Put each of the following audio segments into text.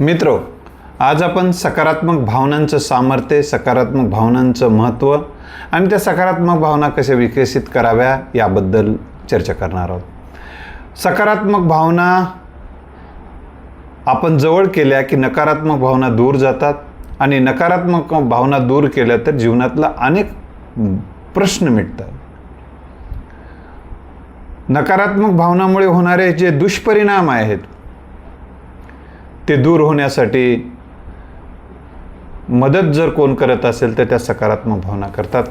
मित्रो आज आपण सकारात्मक भावनांचं सामर्थ्य सकारात्मक भावनांचं महत्त्व आणि त्या सकारात्मक भावना कशा विकसित कराव्या याबद्दल चर्चा करणार आहोत. सकारात्मक भावना आपण जवळ केल्या की नकारात्मक भावना दूर जातात आणि नकारात्मक भावना दूर केल्या तर जीवनातला अनेक प्रश्न मिटतात. नकारात्मक भावनामुळे होणारे जे दुष्परिणाम आहेत ते दूर होण्यासाठी मदत जर कोण करत असेल तर त्या सकारात्मक भावना करतात.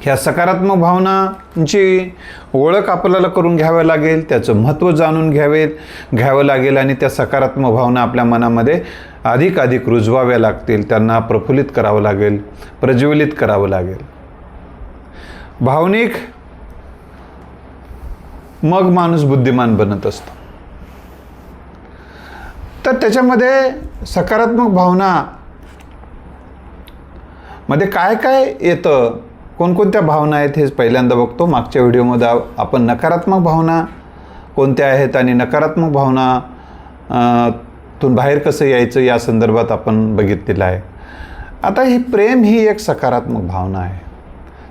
ह्या सकारात्मक भावनांची ओळख आपल्याला करून घ्यावं लागेल त्याचं महत्त्व जाणून घ्यावे घ्यावं लागेल आणि त्या सकारात्मक भावना आपल्या मनामध्ये अधिक अधिक रुजवाव्या लागतील. त्यांना प्रफुल्लित करावं लागेल प्रज्वलित करावं लागेल. भावनिक मग माणूस बुद्धिमान बनत असतो. तर त्याच्यामध्ये सकारात्मक भावना मध्ये काय काय येतं? कोणकोणत्या भावना आहेत हे पहिल्यांदा बघतो. मागच्या व्हिडिओमध्ये आपण नकारात्मक भावना कोणत्या आहेत आणि नकारात्मक भावना तून बाहेर कसं यायचं या संदर्भात आपण बघितलेलं आहे. आता ही प्रेम ही एक सकारात्मक भावना आहे.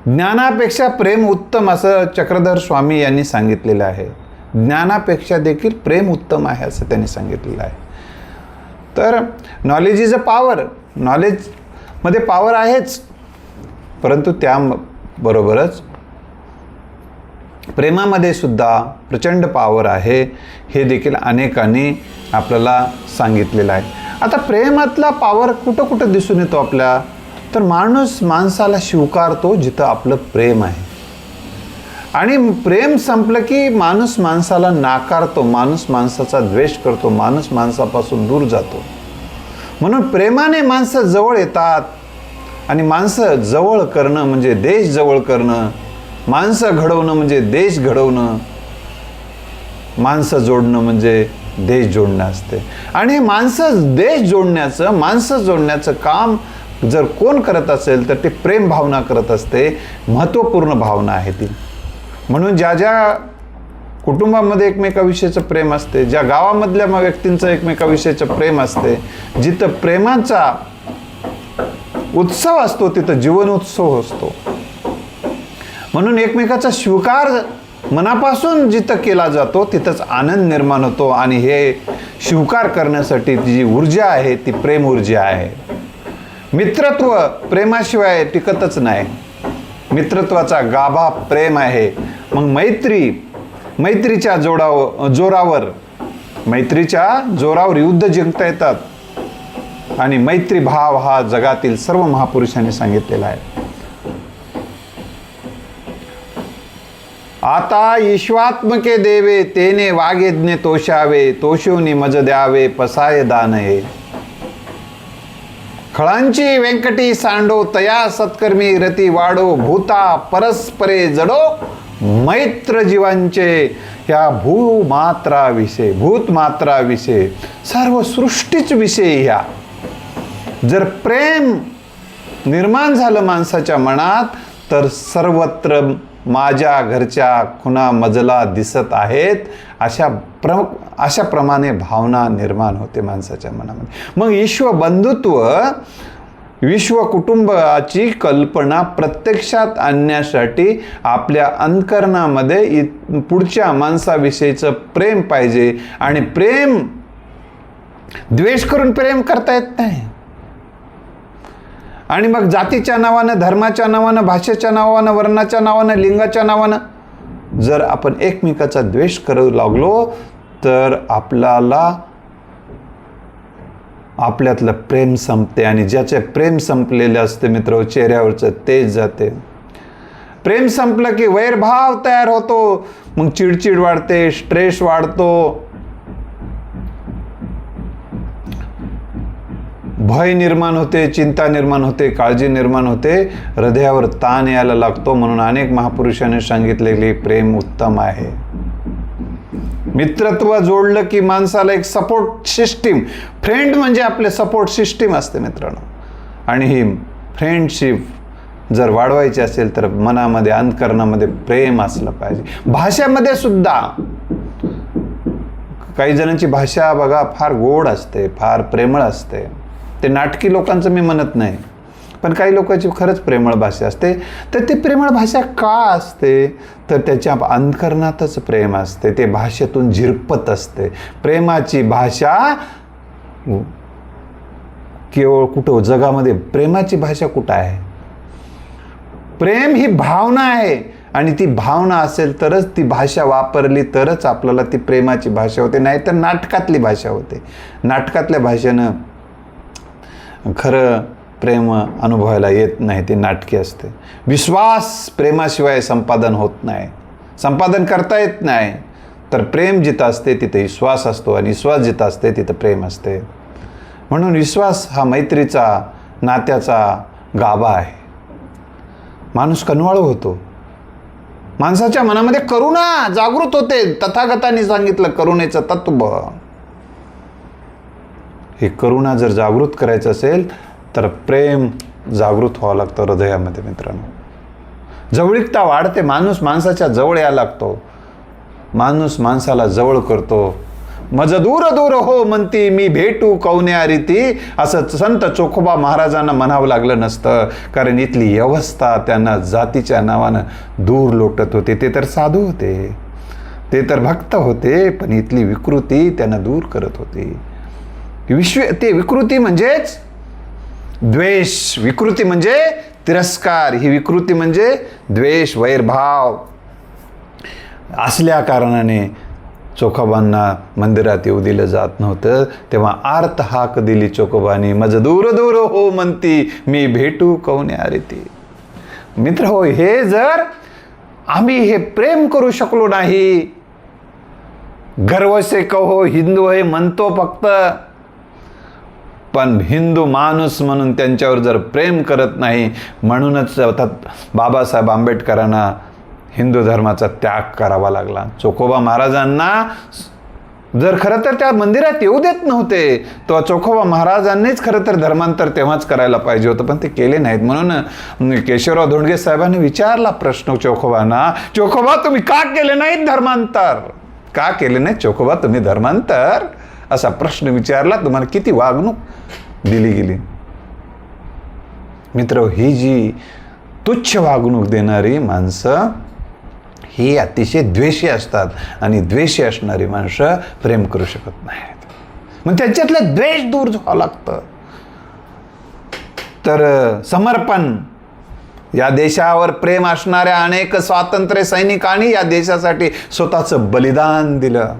ज्ञानापेक्षा प्रेम उत्तम असं चक्रधर स्वामी यांनी सांगितलेलं आहे. ज्ञानापेक्षा देखील प्रेम उत्तम आहे असं त्यांनी सांगितलेलं आहे. तर नॉलेज इज अ पॉवर नॉलेजमध्ये पॉवर आहेच. परंतु त्याबरोबरच प्रेमामध्ये सुद्धा प्रचंड पॉवर आहे हे देखील अनेकांनी आपल्याला सांगितलेलं आहे. आता प्रेमातला पॉवर कुठं कुठं दिसून येतो आपल्या? तर माणूस माणसाला स्वीकारतो जिथं आपलं प्रेम आहे. आणि प्रेम संपलं की माणूस माणसाला नाकारतो माणूस माणसाचा द्वेष करतो माणूस माणसापासून दूर जातो. म्हणून प्रेमाने माणसं जवळ येतात आणि माणसं जवळ करणं म्हणजे देश जवळ करणं माणसं घडवणं म्हणजे देश घडवणं माणसं जोडणं म्हणजे देश जोडणं असते. आणि हे माणसं देश जोडण्याचं माणसं जोडण्याचं काम जर कोण करत असेल तर ते प्रेम भावना करत असते महत्त्वपूर्ण भावना आहे ती. म्हणून ज्या ज्या कुटुंबामध्ये एकमेकाविषयीचं प्रेम असते ज्या गावामधल्या मग व्यक्तींचं एकमेकाविषयीचं प्रेम असते जिथं प्रेमाचा उत्सव असतो तिथं जीवन उत्सव असतो. म्हणून एकमेकाचा स्वीकार मनापासून जिथं केला जातो तिथंच आनंद निर्माण होतो आणि हे स्वीकार करण्यासाठी ती जी ऊर्जा आहे ती प्रेम ऊर्जा आहे. मित्रत्व प्रेमाशिवाय टिकतच नाही. मित्रत्वाचा गाभा प्रेम आहे. मग मैत्री मैत्रीच्या जोडाव जोरावर मैत्रीच्या जोरावर युद्ध जिंकता येतात. आणि मैत्री भाव हा जगातील सर्व महापुरुषांनी सांगितलेला आहे. आता ईश्वात्मके देवे तेने वागेज्ञे तोषावे तोषोनी मज द्यावे पसाय दानये. खळांची व्यंकटी सांडो तया सत्कर्मी रती वाडो भूता परस्परे जडो मैत्र जीवांचे ह्या भूमात्राविषयी भूतमात्राविषयी सर्व सृष्टीच विषयी ह्या जर प्रेम निर्माण झालं माणसाच्या मनात तर सर्वत्र माझ्या घरच्या खुना मजला दिसत आहेत अशा प्र अशा प्रमाणे भावना निर्माण होते माणसाच्या मनामध्ये. मग ईश्व बंधुत्व विश्व कुटुंबाची कल्पना प्रत्यक्षात आणण्यासाठी आपल्या अंतकरणामध्ये इ- पुढच्या माणसाविषयीचं प्रेम पाहिजे. आणि प्रेम द्वेष करून प्रेम करता येत नाही. आणि मग जातीच्या नावानं धर्माच्या नावानं भाषेच्या नावानं वर्णाच्या नावानं लिंगाच्या नावानं जर आपण एकमेकाचा द्वेष करू लागलो तर आपल्याला आपल्यातलं प्रेम संपते आणि ज्याचे प्रेम संपलेले असते मित्र हो, चेहऱ्यावरचं तेज जाते. प्रेम संपलं की वैरभाव तयार होतो. मग चिडचिड वाढते स्ट्रेस वाढतो. भय निर्माण होते चिंता निर्माण होते काळजी निर्माण होते. हृदयावर ताण यायला लागतो म्हणून अनेक महापुरुषांनी सांगितलेले प्रेम उत्तम आहे. मित्रत्व जोडलं की माणसाला एक सपोर्ट सिस्टीम फ्रेंड म्हणजे आपले सपोर्ट सिस्टीम असते मित्रांनो. आणि ही फ्रेंडशिप जर वाढवायची असेल तर मनामध्ये अंतकरणामध्ये प्रेम असलं पाहिजे. भाषेमध्ये सुद्धा काही जणांची भाषा बघा फार गोड असते फार प्रेमळ असते. ते नाटकी लोकांचं मी म्हणत नाही. पण काही लोकांची खरंच प्रेमळ भाषा असते. तर ती प्रेमळ भाषा का असते? तर त्याच्या अंतकरणातच प्रेम असते. ते भाषेतून झिरपत असते. प्रेमाची भाषा केवळ कुठं जगामध्ये प्रेमाची भाषा कुठं आहे? प्रेम ही भावना आहे. आणि ती भावना असेल तरच ती भाषा वापरली तरच आपल्याला ती प्रेमाची भाषा होते. नाहीतर नाटकातली भाषा होते. नाटकातल्या भाषेनं खरं प्रेम अनुभवायला येत नाही ते नाटकी असते. विश्वास प्रेमाशिवाय संपादन होत नाही. संपादन करता येत नाही. तर प्रेम जिथं असते तिथे विश्वास असतो आणि विश्वास जिथं असते तिथं प्रेम असते. म्हणून विश्वास हा मैत्रीचा नात्याचा गाभा आहे. माणूस कनवाळू होतो. माणसाच्या मनामध्ये करुणा जागृत होते. तथागतांनी सांगितलं करुणेचं तत्व. हे करुणा जर जागृत करायचं असेल तर प्रेम जागृत व्हावं लागतं हृदयामध्ये मित्रांनो. जवळीकता वाढते माणूस माणसाच्या जवळ यायला लागतो. माणूस माणसाला जवळ करतो. मज दूर दूर हो म्हणती मी भेटू कवन्या रीती. असं संत चोखोबा महाराजांना म्हणावं लागलं नसतं. कारण इथली व्यवस्था त्यांना जातीच्या नावानं दूर लोटत होते. ते तर साधू होते. ते तर भक्त होते पण इथली विकृती त्यांना दूर करत होती. विश्व ते विकृती म्हणजेच द्वेष. विकृती म्हणजे तिरस्कार. ही विकृती म्हणजे द्वेष वैरभाव. असल्या कारणाने चोखोबांना मंदिरात येऊ दिलं जात नव्हतं. तेव्हा आर्त हाक दिली चोखोबानी. मज दूर दूर हो म्हणती मी भेटू कवन्या ती मित्र हो हे जर आम्ही हे प्रेम करू शकलो नाही गर्व से कहो हिंदू हे म्हणतो फक्त पण हिंदू माणूस म्हणून त्यांच्यावर जर प्रेम करत नाही म्हणूनच आता बाबासाहेब आंबेडकरांना हिंदू धर्माचा त्याग करावा लागला. चोखोबा महाराजांना जर खरं तर त्या मंदिरात येऊ देत नव्हते तेव्हा चोखोबा महाराजांनीच खरं तर धर्मांतर तेव्हाच करायला पाहिजे होतं पण ते केले नाहीत. म्हणून केशवराव धोंडगे साहेबांनी विचारला प्रश्न चोखोबांना चोखोबा तुम्ही का केले नाहीत धर्मांतर? का केले नाही चोखोबा तुम्ही धर्मांतर असा प्रश्न विचारला तुम्हाला किती वागणूक दिली गेली? मित्र ही जी तुच्छ वागणूक देणारी माणसं ही अतिशय द्वेषी असतात आणि द्वेषी असणारी माणसं प्रेम करू शकत नाहीत. मग त्यांच्यातलं द्वेष दूर व्हावं लागतं. तर समर्पण या देशावर प्रेम असणाऱ्या अनेक स्वातंत्र्य सैनिकांनी या देशासाठी स्वतःचं बलिदान दिलं.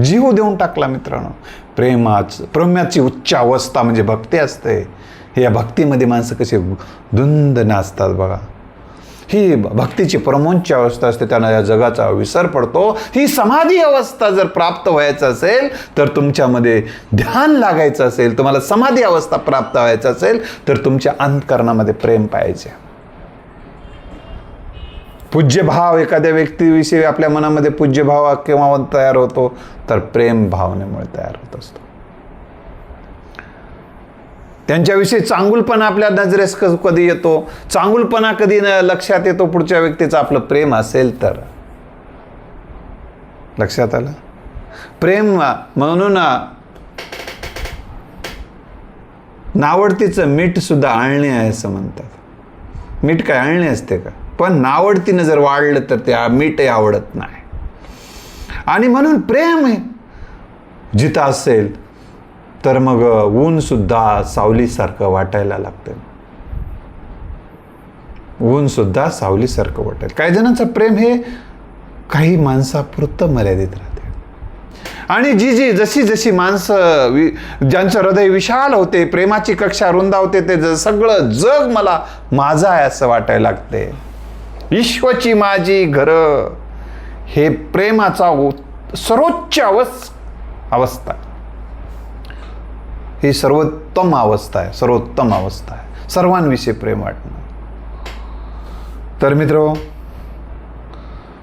जीव देऊन टाकला मित्रांनो. प्रेमाच प्रम्याची उच्च अवस्था म्हणजे भक्ती असते. या भक्तीमध्ये माणसं कशी धुंद नाचतात बघा. ही भक्तीची प्रमोंच अवस्था असते त्यांना या जगाचा विसर पडतो. ही समाधी अवस्था जर प्राप्त व्हायचं असेल तर तुमच्यामध्ये ध्यान लागायचं असेल तुम्हाला समाधी अवस्था प्राप्त व्हायचं असेल तर तुमच्या अंतकरणामध्ये प्रेम पाहिजे पूज्यभाव एखाद्या व्यक्तीविषयी आपल्या मनामध्ये पूज्यभाव केव्हा तयार होतो तर प्रेम भावनेमुळे तयार होत असतो. त्यांच्याविषयी चांगुलपणा आपल्या नजरेस क- कधी येतो चांगुलपणा कधी न- लक्षात येतो पुढच्या व्यक्तीचं आपलं प्रेम असेल तर. लक्षात आलं? प्रेम म्हणून नावडतीचं मीठ सुद्धा आळणे आहे असं म्हणतात. मीठ काय आळणे असते का? पण नावडतीनं जर वाढलं तर ते मीठही आवडत नाही. आणि म्हणून प्रेम आहे. जिथं असेल तर मग ऊनसुद्धा सावलीसारखं वाटायला लागतं. ऊनसुद्धा सावलीसारखं वाटेल काही जणांचं प्रेम हे काही माणसापुरतं मर्यादित राहते. आणि जी जी जशी जशी माणसं वि ज्यांचं हृदय विशाल होते प्रेमाची कक्षा रुंदावते ते ज- सगळं जग मला माझं आहे असं वाटायला लागते. विश्वची माझी घरं. हे प्रेमाचा सर्वोच्च अवस् अवस्था. ही सर्वोत्तम अवस्था आहे सर्वोत्तम अवस्था आहे. सर्वांविषयी प्रेम वाटणं. तर मित्र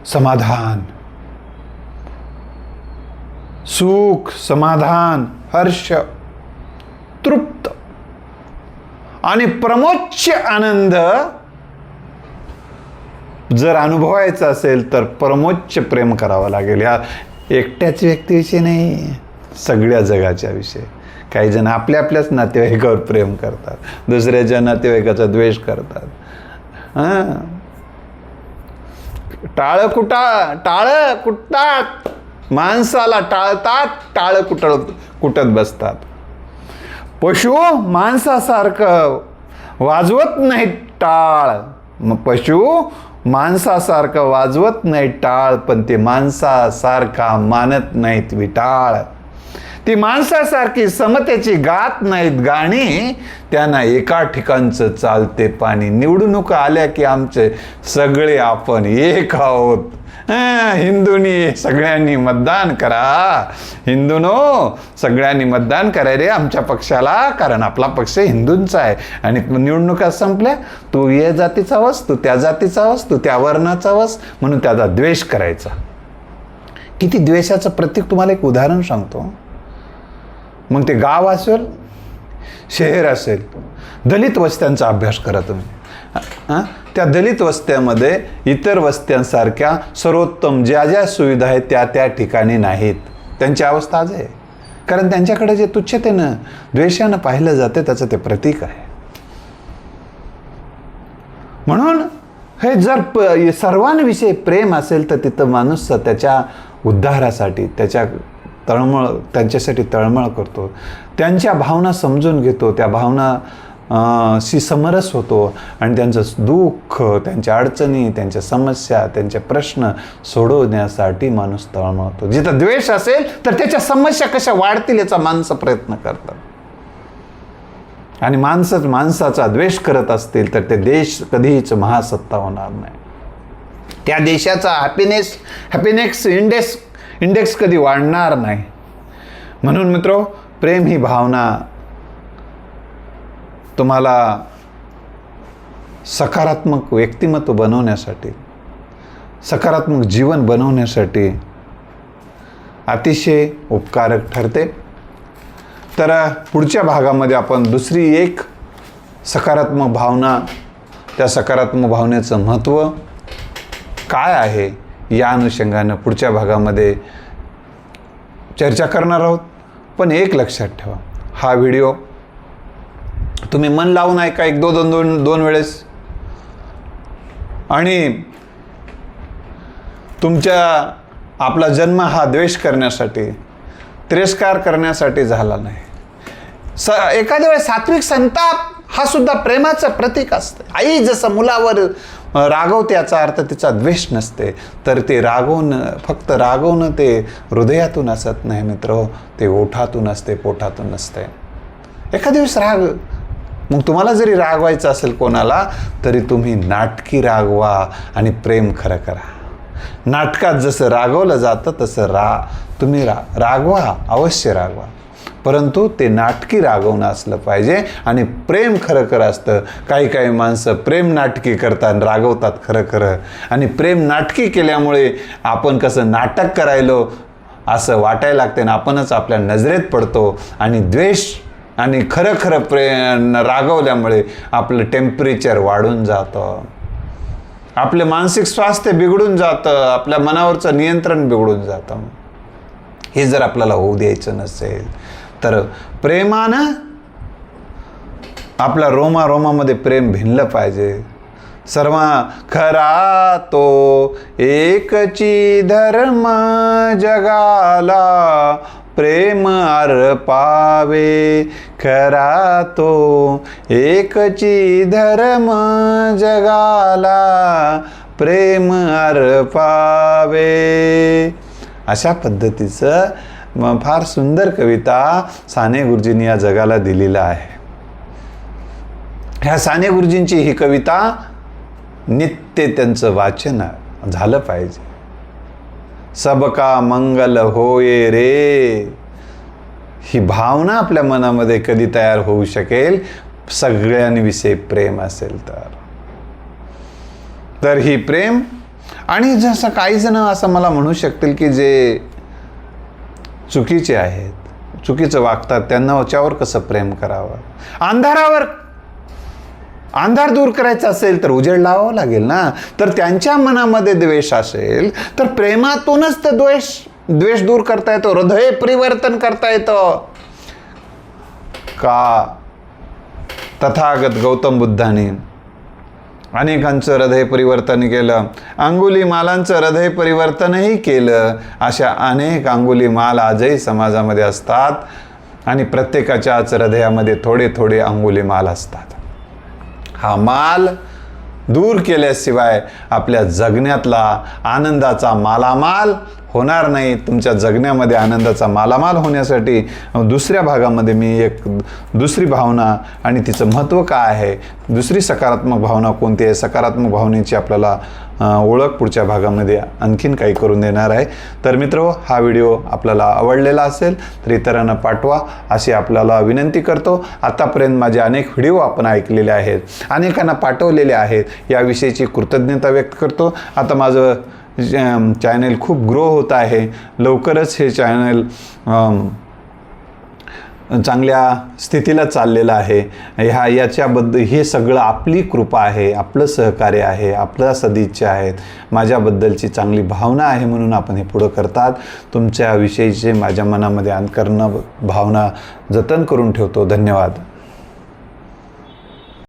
समाधान. सुख समाधान हर्ष तृप्त. आणि प्रमोच्च आनंद जर अनुभवायचा असेल तर परमोच्च प्रेम करावं लागेल. ह्या एकट्याच व्यक्तीविषयी नाही सगळ्या जगाच्या विषयी. काही जण आपल्या आपल्याच नातेवाईकावर प्रेम करतात दुसऱ्याच्या नातेवाईकाचा द्वेष करतात. हां? टाळ कुटा टाळ कुटतात. माणसाला टाळतात टाळ कुटळ कुटत बसतात. पशु माणसासारखं वाजवत नाहीत टाळ. मग पशु माणसासारखं वाजवत नाही टाळ पण ते माणसासारखा मानत नाहीत विटाळ. ती माणसासारखी समतेची गात नाहीत गाणी त्यांना एका ठिकाणचं चालते पाणी. निवडणुका आल्या की आमचे सगळे आपण एक आहोत. हिंदूंनी सगळ्यांनी मतदान करा. हिंदूनो सगळ्यांनी मतदान करा रे आमच्या पक्षाला कारण आपला पक्ष हिंदूंचा आहे. आणि निवडणुका संपल्या तू या जातीचा वस तू त्या जातीचा वस तू त्या वर्णाचा वस म्हणून त्याचा द्वेष करायचा. किती द्वेषाचं प्रतीक तुम्हाला एक उदाहरण सांगतो. मग ते गाव असेल शहर असेल दलित वस्त्यांचा अभ्यास करा तुम्ही. हां? त्या दलित वस्त्यामध्ये इतर वस्त्यांसारख्या सर्वोत्तम ज्या ज्या सुविधा आहेत त्या त्या ठिकाणी नाहीत. त्यांची अवस्था आज आहे. कारण त्यांच्याकडे जे तुच्छतेनं द्वेषानं पाहिलं जाते त्याचं ते प्रतीक आहे. म्हणून हे जर प सर्वांविषयी प्रेम असेल तर तिथं माणूस त्याच्या उद्धारासाठी त्याच्या तळमळ त्यांच्यासाठी तळमळ करतो. त्यांच्या भावना समजून घेतो त्या भावना शी समरस होतो आणि त्यांचं दुःख त्यांच्या अडचणी त्यांच्या समस्या त्यांचे प्रश्न सोडवण्यासाठी माणूस तळमळतो. जिथं द्वेष असेल तर त्याच्या समस्या कशा वाढतील याचा माणसं प्रयत्न करतात. आणि माणसंच माणसाचा द्वेष करत असतील तर ते देश कधीच महासत्ता होणार नाही. त्या देशाचा हॅपीनेस हॅपीनेस इंडेक्स इंडेक्स कधी वाढणार नाही. म्हणून मित्रो प्रेम ही भावना तुम्हाला सकारात्मक व्यक्तिमत्व बनवण्यासाठी सकारात्मक जीवन बनवण्यासाठी अतिशय उपकारक ठरते. तर पुढच्या भागामध्ये आपण दुसरी एक सकारात्मक भावना त्या सकारात्मक भावनेचं महत्त्व काय आहे या अनुषंगानं पुढच्या भागामध्ये चर्चा करणार आहोत. पण एक लक्षात ठेवा हा व्हिडिओ तुम्ही मन लावून ऐका एक दो दोन दोन दोन वेळेस. आणि तुमच्या आपला जन्म हा द्वेष करण्यासाठी तिरस्कार करण्यासाठी झाला नाही. स एखाद्या वेळेस सात्विक संताप हा सुद्धा प्रेमाचं प्रतीक असतं. आई जसं मुलावर रागवते याचा अर्थ तिचा द्वेष नसते तर ते रागवणं फक्त रागवणं ते हृदयातून असत नाही मित्र. ते ओठातून असते पोटातून असते. एखाद्या वेळेस राग मग तुम्हाला जरी रागवायचं असेल कोणाला तरी तुम्ही नाटकी रागवा आणि प्रेम खरं करा. नाटकात जसं रागवलं जातं तसं रा तुम्ही रा रागवा अवश्य रागवा. परंतु ते नाटकी रागवणं असलं पाहिजे आणि प्रेम खरं खरं असतं. काही काही माणसं प्रेम नाटकी करतात रागवतात खरं खरं. आणि प्रेम नाटकी केल्यामुळे आपण कसं नाटक करायलो असं वाटायला लागते आणि आपणच आपल्या नजरेत पडतो आणि द्वेष आणि खरं खरं प्रे रागवल्यामुळे आपलं टेम्परेचर वाढून जातं. आपले मानसिक स्वास्थ्य बिघडून जातं. आपल्या मनावरचं नियंत्रण बिघडून जातं. हे जर आपल्याला होऊ द्यायचं नसेल तर प्रेमानं आपल्या रोमा रोमामध्ये प्रेम भिनलं पाहिजे. सर्व खरा तो एकची धर्म जगाला प्रेम अर्पावे खरा तो एकची धर्म जगाला प्रेम अर्पावे अशा पद्धतीचं फार सुंदर कविता साने गुरुजींनी या जगाला दिलेला आहे. ह्या साने गुरुजींची ही कविता नित्य त्यांचं वाचन झालं पाहिजे. सबका मंगल होये रे. ही भावना आपल्या मनामध्ये कधी तयार होऊ शकेल? सगळ्यांविषयी प्रेम असेल तर. तर ही प्रेम आणि जसं काही जण असं मला म्हणू शकतील की जे चुकीचे आहेत चुकीचं वागतात त्यांना याच्यावर कसं प्रेम करावं? अंधारावर अंधार दूर करायचा असेल तर उजेड लावावं लागेल ना. तर त्यांच्या मनामध्ये द्वेष असेल तर प्रेमातूनच तर द्वेष द्वेष दूर करता येतो हृदय परिवर्तन करता येतं. का? तथागत गौतम बुद्धाने अनेकांचं हृदय परिवर्तन केलं अंगुली मालांचं हृदय परिवर्तनही केलं अशा अनेक अंगुली माल आजही समाजामध्ये असतात आणि प्रत्येकाच्याच हृदयामध्ये थोडे थोडे अंगुली माल असतात. हा माल दूर केल्याशिवाय आपल्या जगण्यातला आनंदाचा मालामाल होणार नाही. तुमच्या जगण्यामध्ये आनंदाचा मालामाल होण्यासाठी दुसऱ्या भागामध्ये मी एक दुसरी भावना आणि तिचं महत्त्व काय आहे? दुसरी सकारात्मक भावना कोणती आहे? सकारात्मक भावनेची आपल्याला ओळख पुढच्या भागामध्ये आणखीन काही करून देणार आहे. तर मित्र हा व्हिडिओ आपल्याला आवडलेला असेल तर इतरांना पाठवा. अशी आपल्याला विनंती करतो. आतापर्यंत माझे अनेक व्हिडिओ आपण ऐकलेले आहेत अनेकांना पाठवलेले आहेत. याविषयीची कृतज्ञता व्यक्त करतो. आता माझं चॅनेल खूप ग्रो होत आहे. लवकरच हे चॅनल चांगल्या स्थितीला चाललेलं आहे. ह्या याच्याबद्दल हे सगळं आपली कृपा आहे आपलं सहकार्य आहे आपल्या सदिच्छा आहेत. माझ्याबद्दलची चांगली भावना आहे म्हणून आपण हे पुढं करतात. तुमच्या विषयीचे माझ्या मनामध्ये अंतकरणं भावना जतन करून ठेवतो. धन्यवाद.